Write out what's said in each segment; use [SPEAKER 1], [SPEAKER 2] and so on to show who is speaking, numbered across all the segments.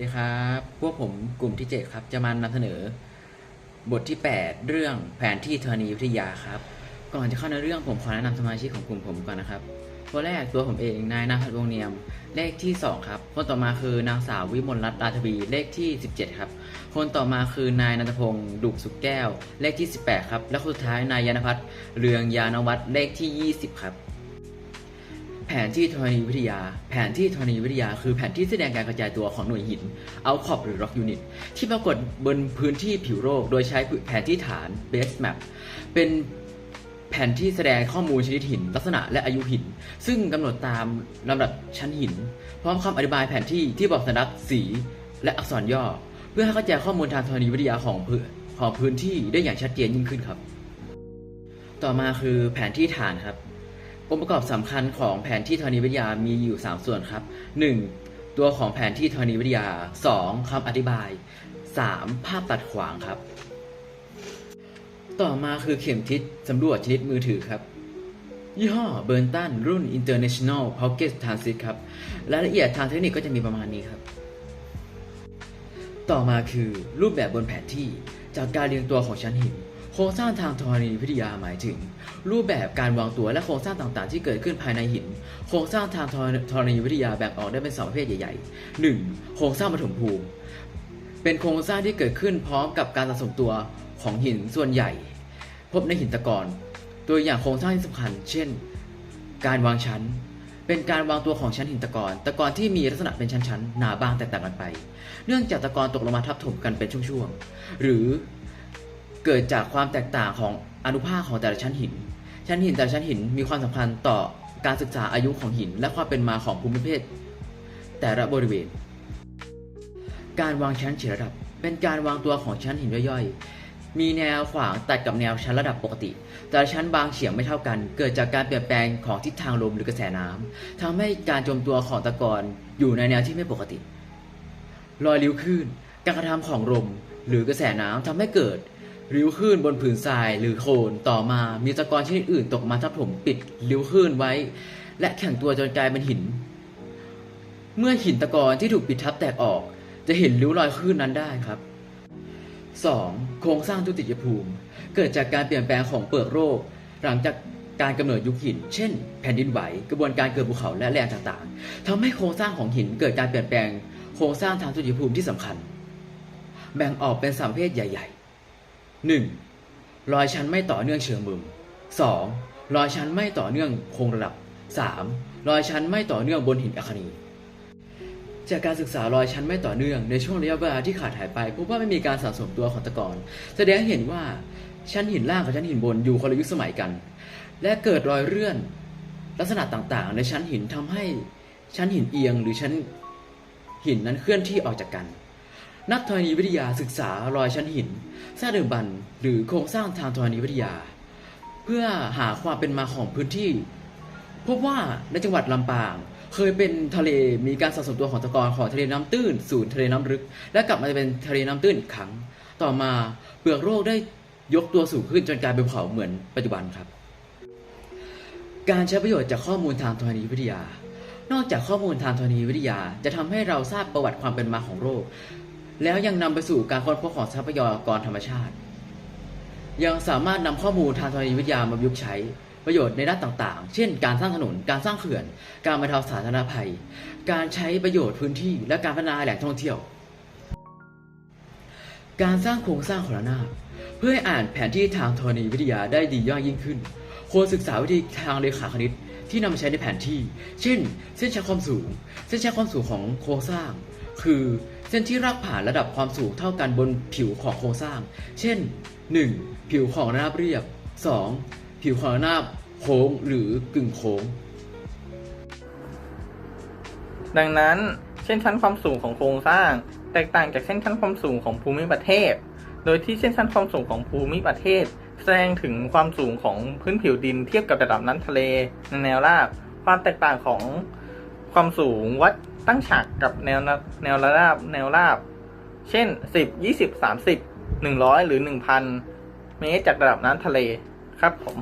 [SPEAKER 1] ดีครับ พวกผมกลุ่มที่ 7 ครับ จะมานำเสนอ บทที่ 8 เรื่องแผนที่ธรณีวิทยาครับ ก่อนจะเข้าในเรื่องผมขอแนะนำสมาชิกของกลุ่มผมก่อนนะครับตัวแรกตัวผมเองนายนาภัทรวงศ์เนียม เลขที่ 2 ครับ คนต่อมาคือนางสาววิมลรัตน์ราชบีเลขที่ 17 ครับ คนต่อมาคือนายนันทพงศ์ดุกสุขแก้ว เลขที่ 18 ครับ และคนสุดท้ายนายยานพัฒน์เรืองยานวัฒน์เลขที่ 20 ครับ แผนที่ธรณีวิทยา แผนที่ธรณีวิทยา คือแผนที่แสดงการกระจายตัวของหน่วยหินเอาขอบหรือ Rock Unit ที่ปรากฏบนพื้นที่ผิวโลกโดยใช้แผนที่ฐาน Base Map เป็นแผนที่แสดงข้อมูลชนิดหิน ลักษณะและอายุหิน ซึ่งกำหนดตามลำดับชั้นหิน พร้อมคำอธิบายแผนที่ที่บอกสัญลักษณ์สี และอักษรย่อ เพื่อให้เข้าใจข้อมูลทางธรณีวิทยาของพื้นของพื้นที่ได้อย่างชัดเจนยิ่งขึ้นครับ ต่อมาคือแผนที่ฐานครับ องค์ประกอบสำคัญของแผนที่ธรณีวิทยามีอยู่ 3 ส่วนครับ 1. ตัวของแผนที่ธรณีวิทยา 2. คำอธิบาย 3. ภาพตัดขวางครับ ต่อมาคือเข็มทิศสำรวจชนิดมือถือครับยี่ห้อเบิร์นตันรุ่น International Pocket Transit ครับรายละเอียดทางเทคนิคก็จะมีประมาณนี้ครับ ต่อมาคือรูปแบบบนแผนที่จากการเรียงตัวของชั้นหิน ครงสร้างทางธรณีวิทยาหมายถึง รูปแบบการวางตัวและโครงสร้างต่างๆ ที่เกิดขึ้นภายในหิน โครงสร้างทางธรณีวิทยาแบ่งออกได้เป็นสองประเภทใหญ่ๆ 1. โครงสร้างปฐมภูมิ เป็นโครงสร้างที่เกิดขึ้นพร้อมกับการสะสมตัวของหินส่วนใหญ่ พบในหินตะกอนตัวอย่างโครงสร้างที่สำคัญ เช่น การวางชั้น เป็นการวางตัวของชั้นหินตะกอนตะกอนที่มีลักษณะเป็นชั้นๆหนาบางแตกต่างกันไป เนื่องจากตะกอนตกลงมาทับถมกันเป็นช่วงๆหรือ เกิดจากความแตกต่างของอนุภาคของแต่ละชั้นหิน ชั้นหินแต่ละชั้นหินมีความสำคัญต่อการศึกษาอายุของหิน และความเป็นมาของภูมิประเทศแต่ละบริเวณ การวางชั้นเฉียระดับ เป็นการวางตัวของชั้นหินย่อยๆ มีแนวขวางตัดกับแนวชั้นระดับปกติ แต่ละชั้นบางเฉียงไม่เท่ากัน เกิดจากการเปลี่ยนแปลงของทิศทางลมหรือกระแสน้ำทำให้การจมตัวของตะกอนอยู่ในแนวที่ไม่ปกติ รอยริ้วคลื่น การกระทำของลมหรือกระแสน้ำทำให้เกิด ริ้วคลื่นบนผืนทรายหรือโคลนต่อมา มีตะกอนชนิดอื่นตกมาทับถมปิดริ้วคลื่นไว้ และแข็งตัวจนกลายเป็นหิน เมื่อหินตะกอนที่ถูกปิดทับแตกออก จะเห็นริ้วรอยคลื่นนั้นได้ครับ 2. โครงสร้างทุติยภูมิ เกิดจากการเปลี่ยนแปลงของเปลือกโลกหลังจากการกำเนิดยุคหิน เช่น แผ่นดินไหว กระบวนการเกิดภูเขาและแรงต่างๆทำให้โครงสร้างของหินเกิดการเปลี่ยนแปลง โครงสร้างทางทุติยภูมิที่สำคัญ แบ่งออกเป็นสามประเภทใหญ่ ๆ 1. รอยชั้นไม่ต่อเนื่องเชิงมุม 2. รอยชั้นไม่ต่อเนื่องคงระดับ 3. รอยชั้นไม่ต่อเนื่องบนหินอัคนีจากการศึกษารอยชั้นไม่ต่อเนื่องในช่วงระยะเวลาที่ขาดหายไปพบว่าไม่มีการสะสมตัวของตะกอนแสดงให้เห็นว่าชั้นหินล่างกับชั้นหินบนอยู่คนละยุคสมัยกัน และเกิดรอยเลื่อน ลักษณะต่างๆ ในชั้นหินทำให้ชั้นหินเอียงหรือชั้นหินนั้นเคลื่อนที่ออกจากกัน นักธรณีวิทยาศึกษารอยชั้นหินสร้างเดิมบัน หรือโครงสร้างทางธรณีวิทยา เพื่อหาความเป็นมาของพื้นที่ พบว่าในจังหวัดลำปาง เคยเป็นทะเลมีการสะสมตัวของตะกอนของทะเลน้ำตื้น สู่ทะเลน้ำลึก และกลับมาเป็นทะเลน้ำตื้นอีกครั้ง ต่อมาเปลือกโลกได้ยกตัวสูงขึ้นจนกลายเป็นภูเขาเหมือนปัจจุบันครับ การใช้ประโยชน์จากข้อมูลทางธรณีวิทยา นอกจากข้อมูลทางธรณีวิทยาจะทำให้เราทราบประวัติความเป็นมาของโลก แล้วยังนำไปสู่การค้นพบของทรัพยากรธรรมชาติ ยังสามารถนำข้อมูลทางธรณีวิทยามาประยุกต์ใช้ประโยชน์ในด้านต่างๆ เช่น การสร้างถนน การสร้างเขื่อน การบรรเทาสาธารณภัย การใช้ประโยชน์พื้นที่ และการพัฒนาแหล่งท่องเที่ยว การสร้างโครงสร้างของระนาบเพื่อให้อ่านแผนที่ทางธรณีวิทยาได้ดีย่อยยิ่งขึ้น ควรศึกษาวิธีทางเลขาคณิตที่นำมาใช้ในแผนที่ เช่น เส้นชักความสูง เส้นชักความสูงของโครงสร้าง คือ เส้นที่รากผ่านระดับความสูงเท่ากันบนผิวของโครงสร้าง เช่น 1. ผิวของระนาบเรียบ 2. ผิวของระนาบโค้งหรือกึ่งโค้ง
[SPEAKER 2] ดังนั้นเส้นชั้นความสูงของโครงสร้าง แตกต่างจากเส้นชั้นความสูงของภูมิประเทศ โดยที่เส้นชั้นความสูงของภูมิประเทศ แสดงถึงความสูงของพื้นผิวดินเทียบกับระดับน้ำทะเลในแนวราบ ความแตกต่างของความสูงวัด ตั้งฉากกับแนวแนวระนาบแนวราบ เช่น 10 20 30 100 หรือ 1,000 เมตรจากระดับน้ำทะเลครับผม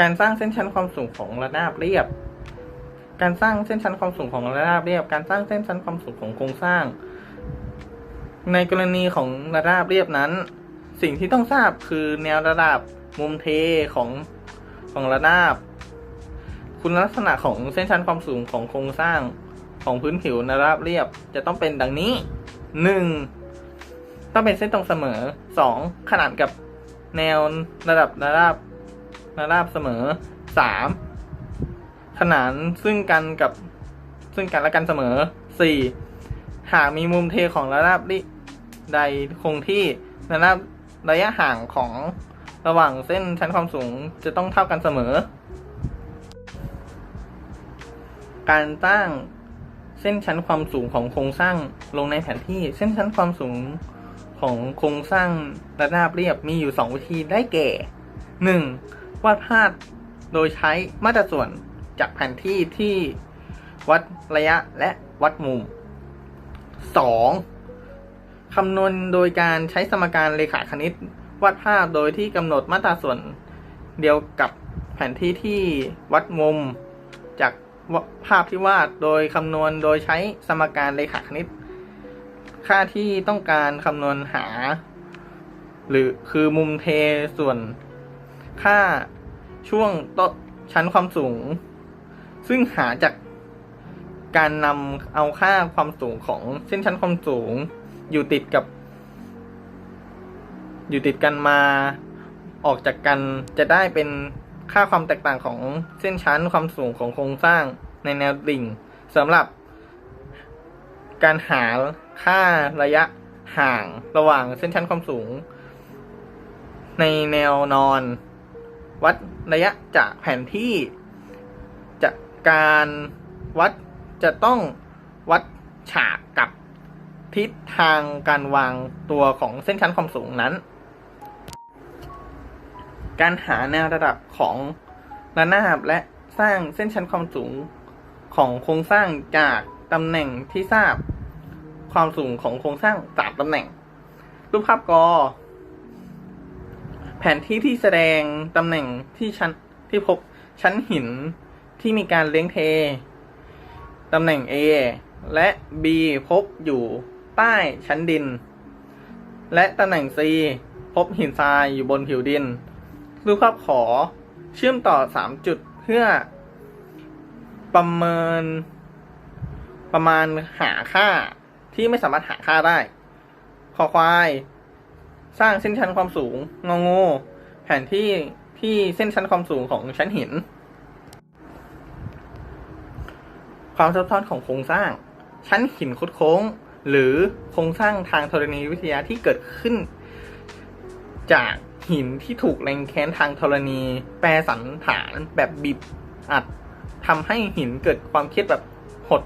[SPEAKER 2] การสร้างเส้นชั้นความสูงของระนาบเรียบ การสร้างเส้นชั้นความสูงของระนาบเรียบ การสร้างเส้นชั้นความสูงของโครงสร้าง ในกรณีของระนาบเรียบนั้น สิ่งที่ต้องทราบคือแนวระดับมุมเทของของระนาบ คุณลักษณะของเส้นชั้นความสูงของโครงสร้างของพื้นผิวระนาบเรียบจะต้องเป็นดังนี้หนึ่งต้องเป็นเส้นตรงเสมอสองขนานกับแนวระดับระนาบระนาบเสมอสามขนานซึ่งกันกับซึ่งกันและกันเสมอสี่หากมีมุมเทของระนาบใดคงที่ระนาบระยะห่างของระหว่างเส้นชั้นความสูงจะต้องเท่ากันเสมอ การตั้งเส้นชั้นความสูงของโครงสร้างลงในแผนที่ เส้นชั้นความสูงของโครงสร้างระนาบเรียบมีอยู่ 2 วิธีได้แก่ 1. วาดภาพโดยใช้มาตรส่วนจากแผนที่ที่วัดระยะและวัดมุม 2. คำนวณโดยการใช้สมการเลขาคณิต วาดภาพโดยที่กำหนดมาตราส่วนเดียวกับแผนที่ที่วัดมุม ภาพที่วาดโดยคำนวณโดยใช้สมการเลขาคณิต ค่าที่ต้องการคำนวณหา หรือคือมุมเทส่วน ค่าช่วงโต๊ะชั้นความสูง ซึ่งหาจากการนำเอาค่าความสูงของเส้นชั้นความสูง อยู่ติดกับ อยู่ติดกันมา ออกจากกันจะได้เป็น ค่าความแตกต่างของเส้นชั้นความสูงของโครงสร้างในแนวดิ่งสำหรับการหาค่าระยะห่างระหว่างเส้นชั้นความสูง ในแนวนอน วัดระยะจากแผนที่จากการวัดจะต้องวัดฉากกับทิศทางการวางตัวของเส้นชั้นความสูงนั้น การหาแนวระดับของระนาบและสร้างเส้นชั้นความสูงของโครงสร้างจากตำแหน่งที่ทราบ ความสูงของโครงสร้างสามตำแหน่ง รูปภาพกอ แผนที่ที่แสดงตำแหน่งที่ชั้นที่พบชั้นหินที่มีการเลี้ยงเท ตำแหน่ง A และ B พบอยู่ใต้ชั้นดิน และตำแหน่ง C พบหินทรายอยู่บนผิวดิน รูปภาพขอเชื่อมต่อ3จุดเพื่อ ประเมิน ประมาณหาค่าที่ไม่สามารถหาค่าได้คอควาย สร้างเส้นชั้นความสูง งองู แผนที่ที่เส้นชั้นความสูงของชั้นหิน ความซับซ้อนของโครงสร้าง ชั้นหินคดโค้ง หรือโครงสร้างทางธรณีวิทยาที่เกิดขึ้น จาก หินที่ถูกแรงแค้นทางธรณี แปรสันฐานแบบบีบอัดทำให้หินเกิดความเครียดแบบหด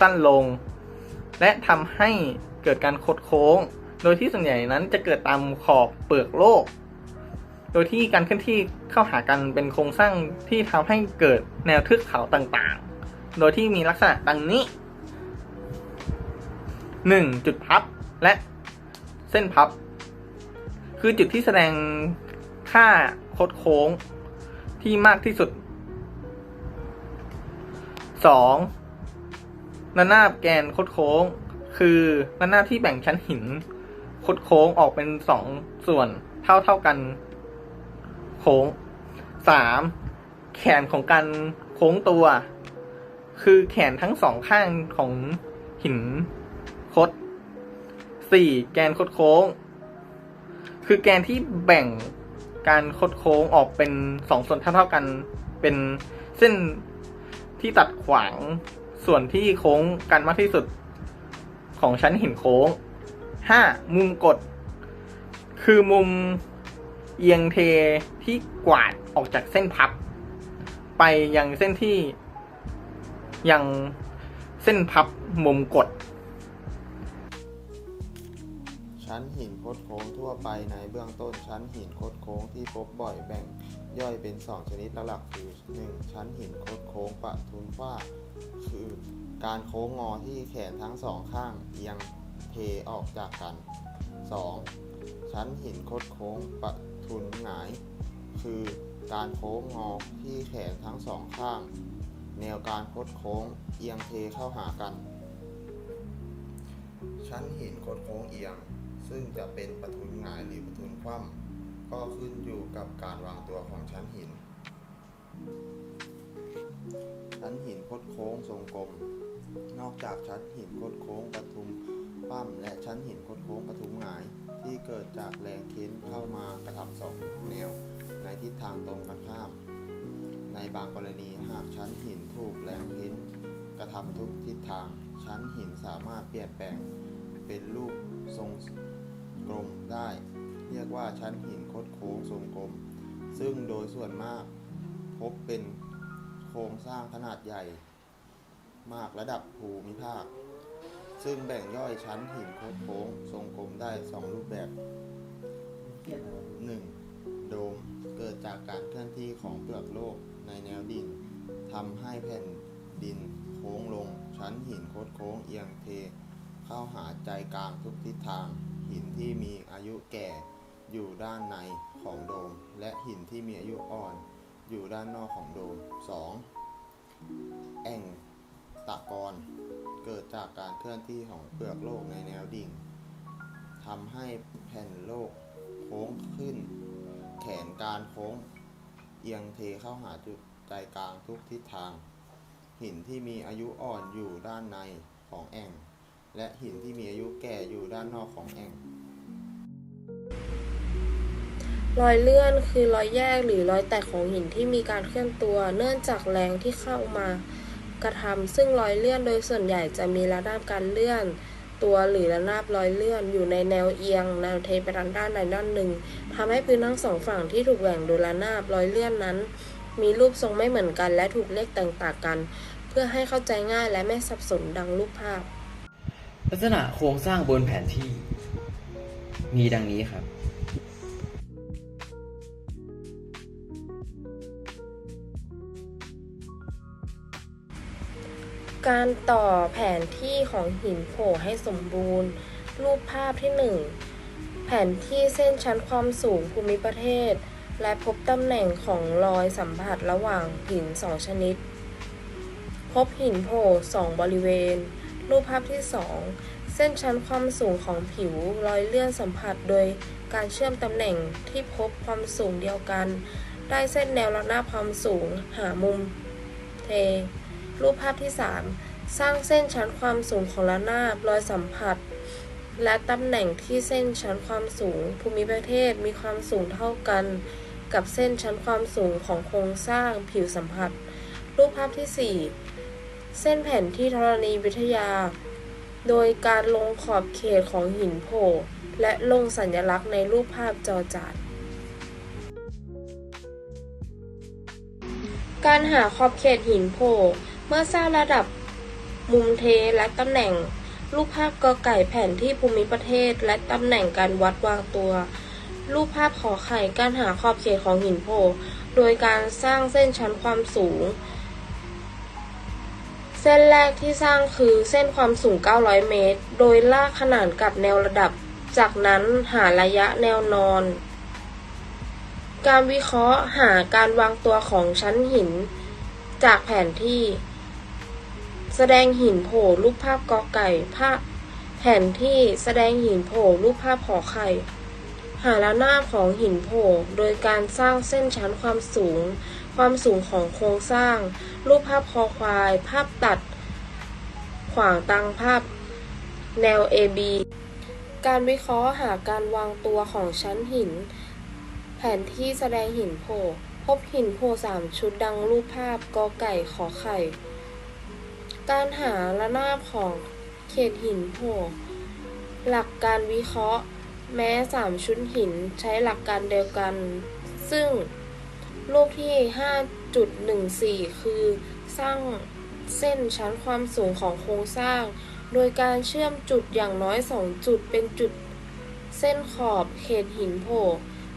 [SPEAKER 2] สั้นลง และทำให้เกิดการคดโค้ง โดยที่ส่วนใหญ่นั้นจะเกิดตามขอบเปลือกโลก โดยที่การเคลื่อนที่เข้าหากันเป็นโครงสร้างที่ทำให้เกิดแนวทือกเขาต่างๆ โดยที่มีลักษณะดังนี้ 1. จุดพับและเส้นพับ คือจุดที่แสดงค่าโคดโค้งที่มากที่สุด 2. ระนาบแกนโคดโค้ง คือระนาบที่แบ่งชั้นหินโคดโค้งออกเป็นสองส่วนเท่าเท่ากัน โค้ง 3. แขนของการโค้งตัว คือแขนทั้งสองข้างของหินคด 4. แกนคดโค้ง คือแกนที่แบ่งการคดโค้งออกเป็นสองส่วนเท่าเท่ากัน เป็นเส้นที่ตัดขวางส่วนที่โค้งกันมากที่สุดของชั้นหินโค้ง 5. มุมกด คือมุมเอียงเทที่กวาดออกจากเส้นพับ ไปยังเส้นที่ยังเส้นพับมุมกด
[SPEAKER 3] ชั้นหินคดโค้งทั่วไปในเบื้องต้นชั้นหินคดโค้งที่พบบ่อยแบ่งย่อยเป็น 2 ชนิดหลักๆคือ 1. ชั้นหินคดโค้งปะทุนฝ้า คือการโค้งงอที่แขนทั้งสองข้างเอียงเทออกจากกัน 2. ชั้นหินคดโค้งปะทุนหงาย คือการโค้งงอที่แขนทั้งสองข้าง แนวการคดโค้งเอียงเทเข้าหากัน ชั้นหินคดโค้งเอียง ซึ่งจะเป็นประทุนหงายหรือประทุนคว่ำก็ขึ้นอยู่กับการวางตัวของชั้นหิน ชั้นหินคดโค้งทรงกลม นอกจากชั้นหินคดโค้งประทุมคว่ำและชั้นหินคดโค้งประทุมหงายที่เกิดจากแรงเค้นเข้ามากระทำสองแนว ในทิศทางตรงกันข้าม ในบางกรณีหากชั้นหินถูกแรงเค้นกระทำทุกทิศทาง ชั้นหินสามารถเปลี่ยนแปลงเป็นรูปทรง กลมได้ เรียกว่าชั้นหินคดโค้งทรงกลม ซึ่งโดยส่วนมากพบเป็นโครงสร้างขนาดใหญ่ มากระดับภูมิภาค ซึ่งแบ่งย่อยชั้นหินโคดโค้งทรงกลมได้ 2 รูปแบบ 1. โดมเกิดจากการเคลื่อนที่ของเปลือกโลกในแนวดิ่งทำให้แผ่นดินโค้งลง ชั้นหินโคดโค้งเอียงเท เข้าหาใจกลางทุกทิศทาง หินที่มีอายุแก่อยู่ด้านในของโดม และหินที่มีอายุอ่อนอยู่ด้านนอกของโดม 2. แอ่งตะกอนเกิดจากการเคลื่อนที่ของเปลือกโลกในแนวดิ่งทำให้แผ่นโลกโค้งขึ้น แขนการโค้ง เอียงเทเข้าหาจุดใจกลางทุกทิศทาง หินที่มีอายุอ่อนอยู่ด้านในของแอ่ง และหินที่มีอายุแก่อยู่ด้านนอกของแอ่ง
[SPEAKER 4] รอยเลื่อนคือรอยแยกหรือรอยแตกของหินที่มีการเคลื่อนตัว เนื่องจากแรงที่เข้ามากระทำซึ่งรอยเลื่อนโดยส่วนใหญ่จะมีระนาบการเลื่อนตัวหรือระนาบรอยเลื่อนอยู่ในแนวเอียงแนวเทไปทางด้านใดด้านหนึ่งทำให้พื้นทั้งสองฝั่งที่ถูกแหว่งโดยระนาบรอยเลื่อนนั้น มีรูปทรงไม่เหมือนกันและถูกเรียกแตกต่างกัน เพื่อให้เข้าใจง่ายและไม่สับสนดังรูปภาพ
[SPEAKER 1] ลักษณะโครงสร้างบนแผนที่ มีดังนี้ครับ
[SPEAKER 4] การต่อแผนที่ของหินโผล่ให้สมบูรณ์ รูปภาพที่ 1 แผนที่เส้นชั้นความสูงภูมิประเทศ และพบตำแหน่งของรอยสัมผัสระหว่างหินสองชนิด พบหินโผล่สองบริเวณ รูปภาพที่ 2 เส้นชั้นความสูงของผิวรอยเลื่อนสัมผัสโดยการเชื่อมตำแหน่งที่พบความสูงเดียวกัน ได้เส้นแนวระนาบความสูง หามุมเท รูปภาพที่ 3 สร้างเส้นชั้นความสูงของระนาบรอยสัมผัส และตำแหน่งที่เส้นชั้นความสูง ภูมิประเทศมีความสูงเท่ากัน กับเส้นชั้นความสูงของโครงสร้างผิวสัมผัส รูปภาพที่ 4 เส้นแผ่นที่ธรณีวิทยา โดยการลงขอบเขตของหินโผล่และลงสัญลักษณ์ในรูปภาพจอจานการหาขอบเขตหินโผล่เมื่อทราบระดับมุมเทและตำแหน่ง รูปภาพกอไก่แผนที่ภูมิประเทศ และตำแหน่งการวัดวางตัว รูปภาพขอไข่การหาขอบเขตของหินโผล่โดยการสร้างเส้นชั้นความสูง เส้นแรกที่สร้างคือเส้นความสูง 900 เมตร โดยลากขนานกับแนวระดับ จากนั้นหาระยะแนวนอน การวิเคราะห์หาการวางตัวของชั้นหิน จากแผนที่ แสดงหินโผล่รูปภาพกอไก่ภาพแผนที่แสดงหินโผล่รูปภาพขอไข่ หาระนาบของหินโผล่โดยการสร้างเส้นชั้นความสูง ความสูงของโครงสร้าง รูปภาพคอควาย ภาพตัด ขวางตังภาพแนว AB การวิเคราะห์หาการวางตัวของชั้นหิน แผนที่แสดงหินโผล่พบหินโผล่สามชุดดังรูปภาพกอไก่ขอไข่ การหาระนาบของเขตหินโผล่หลักการวิเคราะห์ แม้สามชุดหินใช้หลักการเดียวกัน ซึ่ง รูปที่ 5.14 คือสร้างเส้นชั้นความสูงของโครงสร้าง โดยการเชื่อมจุดอย่างน้อย 2 จุดเป็นจุดเส้นขอบเขตหินโผล่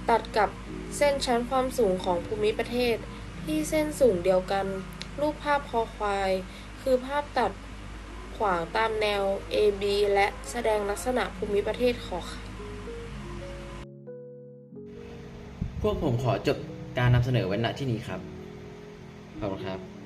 [SPEAKER 4] ตัดกับเส้นชั้นความสูงของภูมิประเทศ ที่เส้นสูงเดียวกัน รูปภาพคอควาย คือภาพตัดขวางตามแนว AB และแสดงลักษณะภูมิประเทศขอไข่
[SPEAKER 1] พวกผมขอจบ การนำเสนอไว้ณที่นี้ครับ ขอบคุณครับ